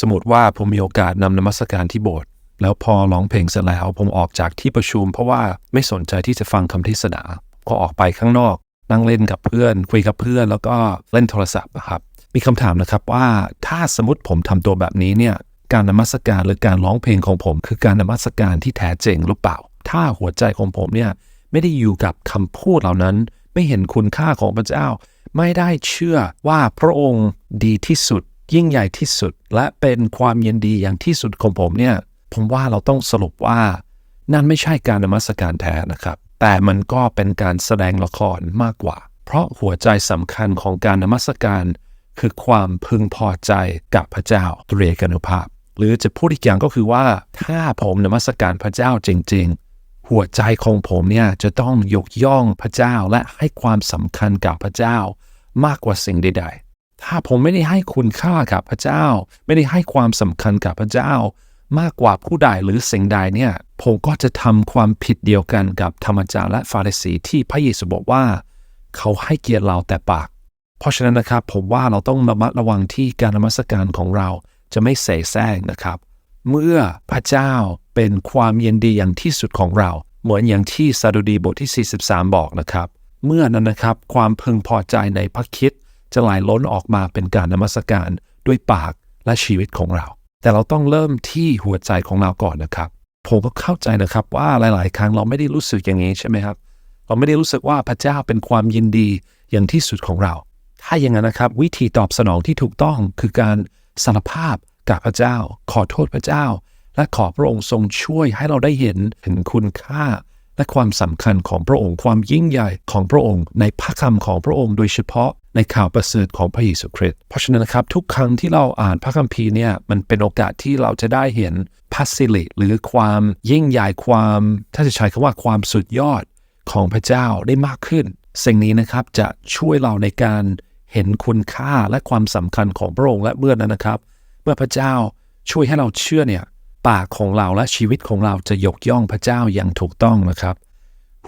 สมมติว่าผมมีโอกาสนำนมัสการที่โบสถ์แล้วพอร้องเพลงเสร็จแล้วผมออกจากที่ประชุม เพราะว่าไม่สนใจที่จะฟังคำเทศนาก็ออกไปข้างนอก นั่งเล่นกับเพื่อน คุยกับเพื่อน แล้วก็เล่นโทรศัพท์นะครับ มีคำถามนะครับว่าถ้าสมมติผมทำตัวแบบนี้เนี่ยการนมัสการหรือการร้องเพลงของผม คือการนมัสการที่แท้จริงหรือเปล่า ถ้าหัวใจของผมเนี่ยไม่ได้อยู่กับคำพูดเหล่านั้น ไม่เห็นคุณค่าของพระเจ้า ไม่ได้เชื่อว่าพระองค์ดีที่สุด ยิ่งใหญ่ที่สุด และเป็นความยินดีอย่างที่สุดของผมเนี่ยผมว่าเราต้องสรุปว่า นั่นไม่ใช่การนมัสการแท้นะครับ แต่มันก็เป็นการแสดงละครมากกว่า เพราะหัวใจสำคัญของการนมัสการ คือความพึงพอใจกับพระเจ้าตรีกานุภาพ หรือจะพูดอีกอย่างก็คือว่า ถ้าผมนมัสการพระเจ้าจริง ๆ หัวใจของผมเนี่ยจะต้องยกย่องพระเจ้าและให้ความสำคัญกับพระเจ้ามากกว่าสิ่งใดๆ ถ้าผมไม่ได้ให้คุณค่ากับพระเจ้า ไม่ได้ให้ความสำคัญกับพระเจ้า มากกว่าผู้ใดหรือสิ่งใดเนี่ย ผมก็จะทำความผิดเดียวกันกับธรรมจารและฟาริสีที่พระเยซูบอกว่า เขาให้เกียรติเราแต่ปาก เพราะฉะนั้นนะครับผมว่าเราต้องระมัดระวังที่การนมัสการของเราจะไม่เสแสร้งนะครับ เมื่อพระเจ้าเป็นความเยินดีอย่างที่สุดของเรา เหมือนอย่างที่สดุดีบทที่ 43 บอกนะครับ เมื่อนั้นนะครับความพึงพอใจในพระคิด จะไหลล้นออกมาเป็นการนมัสการด้วยปากและชีวิตของเรา แต่เราต้องเริ่มที่หัวใจของเราก่อนนะครับ ผมก็เข้าใจนะครับว่าหลาย ๆ ครั้งเราไม่ได้รู้สึกอย่างนี้ใช่ไหมครับ เราไม่ได้รู้สึกว่าพระเจ้าเป็นความยินดีอย่างที่สุดของเรา ถ้าอย่างนั้นนะครับ วิธีตอบสนองที่ถูกต้องคือการสารภาพกับพระเจ้า ขอโทษพระเจ้า และขอพระองค์ทรงช่วยให้เราได้เห็นถึงคุณค่าและความสำคัญของพระองค์ความยิ่งใหญ่ของพระองค์ ในพระคำของพระองค์โดยเฉพาะ ในข่าวประเสริฐของพระเยซูคริสต์เพราะฉะนั้นนะครับทุกครั้งที่เราอ่านพระคัมภีร์เนี่ยมันเป็นโอกาสที่เราจะได้เห็นพัสซิลิหรือความยิ่งใหญ่ความ ถ้าจะใช้คำว่าความสุดยอดของพระเจ้าได้มากขึ้น สิ่งนี้นะครับจะช่วยเราในการเห็นคุณค่าและความสำคัญของพระองค์และเมื่อนั้นนะครับ เมื่อพระเจ้าช่วยให้เราเชื่อเนี่ยปากของเราและชีวิตของเราจะยกย่องพระเจ้าอย่างถูกต้องนะครับ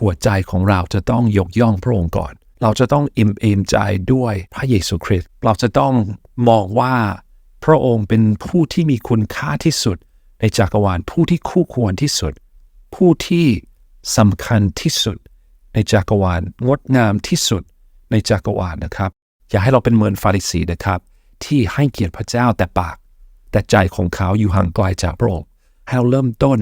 หัวใจของเราจะต้องยกย่องพระองค์ก่อน เราจะต้องอิ่มเอมใจด้วยพระเยซูคริสต์เราจะต้องมองว่าพระองค์เป็นผู้ที่มีคุณค่าที่สุด ในจักรวาลผู้ที่คู่ควรที่สุด ผู้ที่สำคัญที่สุด ในจักรวาลงดงามที่สุด ในจักรวาลนะครับ อย่าให้เราเป็นเหมือนฟาริสีนะครับ ที่ให้เกียรติพระเจ้าแต่ปาก แต่ใจของเขาอยู่ห่างไกลจากพระองค์ให้เราเริ่มต้น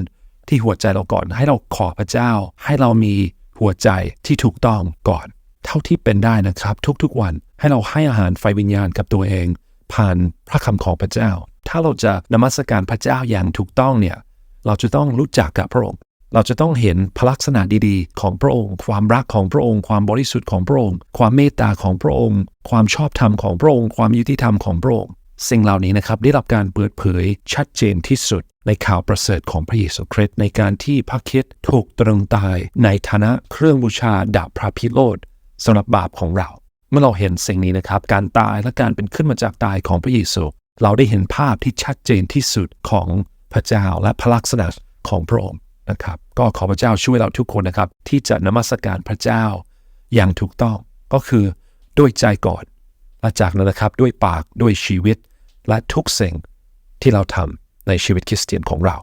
ที่หัวใจเราก่อน ให้เราขอพระเจ้า ให้เรามีหัวใจที่ถูกต้องก่อน เท่าที่เป็นได้นะครับ ทุกๆวันให้เราให้อาหารไฟวิญญาณกับตัวเอง ผ่านพระคำของพระเจ้า ถ้าเราจะนมัสการพระเจ้าอย่างถูกต้องเนี่ยเราจะต้องรู้จักกับพระองค์ เราจะต้องเห็นพลักษณะดีๆ ของพระองค์ ความรักของพระองค์ ความบริสุทธิ์ของพระองค์ ความเมตตาของพระองค์ ความชอบธรรมของพระองค์ ความยุติธรรมของพระองค์ สิ่งเหล่านี้นะครับได้รับการเปิดเผยชัดเจนที่สุดในข่าวประเสริฐของพระเยซูคริสต์ในการที่พระคิดถูกตรึงตายในฐานะเครื่องบูชาดาบพระพิโรธ สำหรับบาปของเรา เมื่อเราเห็นสิ่งนี้นะครับ การตายและการเป็นขึ้นมาจากตายของพระเยซู เราได้เห็นภาพที่ชัดเจนที่สุดของพระเจ้าและพระลักษณะของพระองค์นะครับ ก็ขอพระเจ้าช่วยเราทุกคนนะครับ ที่จะนมัสการพระเจ้าอย่างถูกต้องก็คือด้วยใจก่อนและจากนั้นนะครับด้วยปากด้วยชีวิตและทุกสิ่งที่เราทำในชีวิตคริสเตียนของเรา